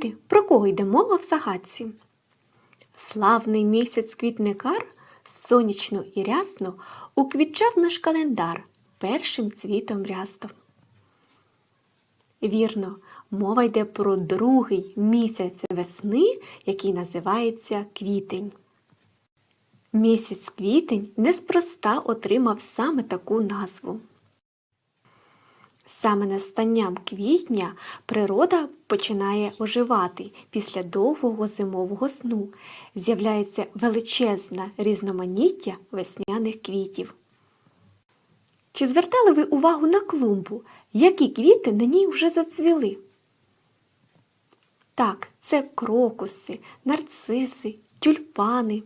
Діти, про кого йде мова в загадці? Славний місяць квітникар сонячно і рясно уквітчав наш календар першим цвітом рястом. Вірно, мова йде про другий місяць весни, який називається квітень. Місяць квітень неспроста отримав саме таку назву. Саме настанням квітня природа починає оживати після довгого зимового сну. З'являється величезне різноманіття весняних квітів. Чи звертали ви увагу на клумбу, які квіти на ній вже зацвіли? Так, це крокуси, нарциси, тюльпани.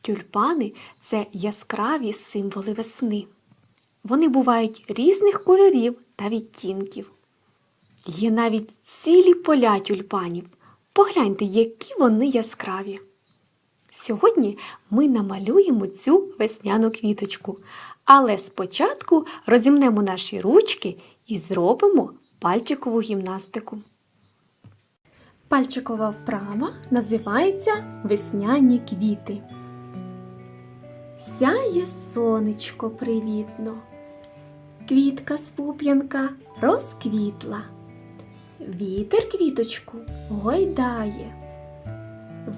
Тюльпани це яскраві символи весни. Вони бувають різних кольорів та відтінків. Є навіть цілі поля тюльпанів. Погляньте, які вони яскраві. Сьогодні ми намалюємо цю весняну квіточку, але спочатку розімнемо наші ручки і зробимо пальчикову гімнастику. Пальчикова вправа називається Весняні квіти. Сяє сонечко привітно, квітка спуп'янка розквітла, вітер квіточку гойдає,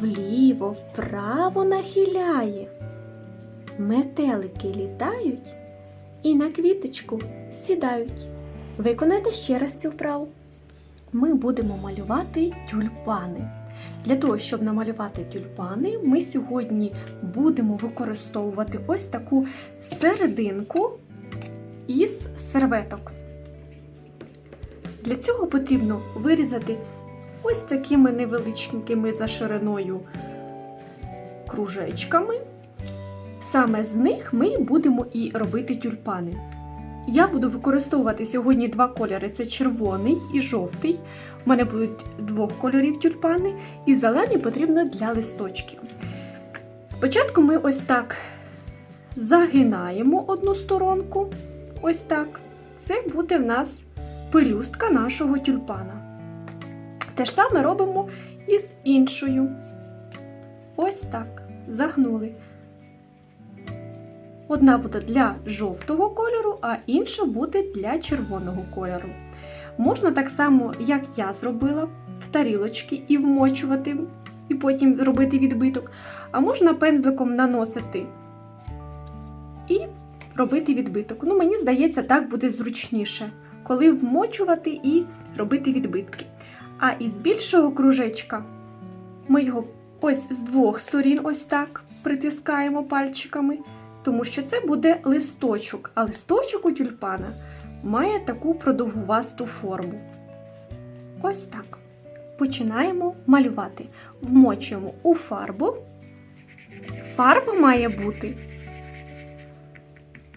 вліво вправо нахиляє, метелики літають і на квіточку сідають. Виконайте ще раз цю вправу. Ми будемо малювати тюльпани. Для того, щоб намалювати тюльпани, ми сьогодні будемо використовувати ось таку серединку із серветок. Для цього потрібно вирізати ось такими невеличкими за шириною кружечками. Саме з них ми будемо і робити тюльпани. Я буду використовувати сьогодні два кольори: це червоний і жовтий. У мене будуть двох кольорів тюльпани, і зелений потрібно для листочків. Спочатку ми ось так загинаємо одну сторонку. Ось так. Це буде в нас пелюстка нашого тюльпана. Те ж саме робимо і з іншою. Ось так. Загнули. Одна буде для жовтого кольору, а інша буде для червоного кольору. Можна так само, як я зробила, в тарілочки і вмочувати, і потім робити відбиток. А можна пензликом наносити і робити відбиток. Ну, мені здається, так буде зручніше, коли вмочувати і робити відбитки. А із більшого кружечка ми його ось з двох сторін ось так притискаємо пальчиками тому що це буде листочок, а листочок у тюльпана має таку продовгувасту форму. Ось так. Починаємо малювати. Вмочуємо у фарбу. Фарба має бути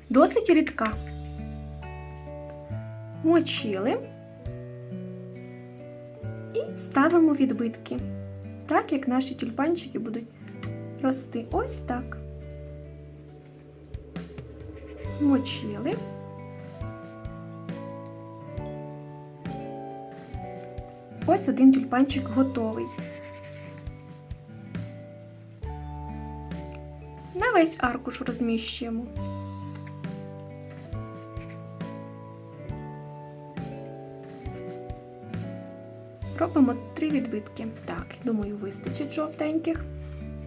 досить рідка. Мочили і ставимо відбитки, так як наші тюльпанчики будуть рости. Ось так. мочили. Ось один тюльпанчик готовий. На весь аркуш розміщуємо. Робимо три відбитки. Так, думаю, вистачить жовтеньких.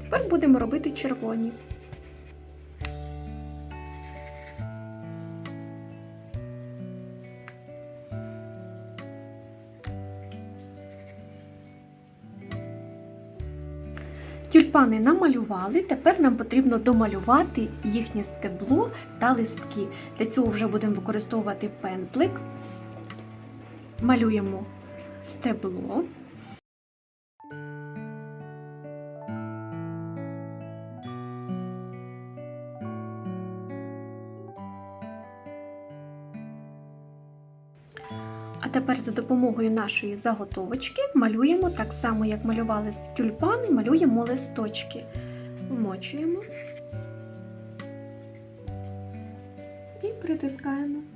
Тепер будемо робити червоні. Тюльпани намалювали, тепер нам потрібно домалювати їхнє стебло та листки. Для цього вже будемо використовувати пензлик, малюємо стебло. А тепер за допомогою нашої заготовочки малюємо так само, як малювали тюльпани, малюємо листочки. Вмочуємо і притискаємо.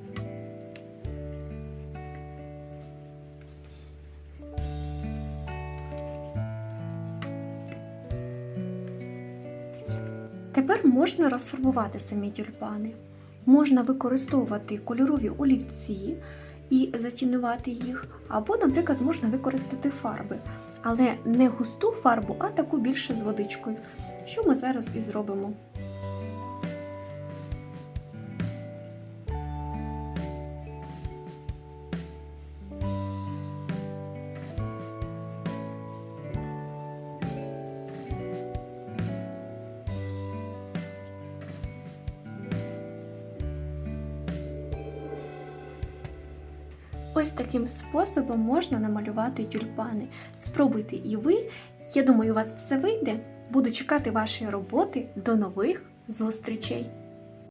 Тепер можна розфарбувати самі тюльпани. Можна використовувати кольорові олівці і затінувати їх, або, наприклад, можна використати фарби, але не густу фарбу, а таку більше з водичкою, що ми зараз і зробимо. Ось таким способом можна намалювати тюльпани. Спробуйте і ви. Я думаю, у вас все вийде. Буду чекати вашої роботи. До нових зустрічей!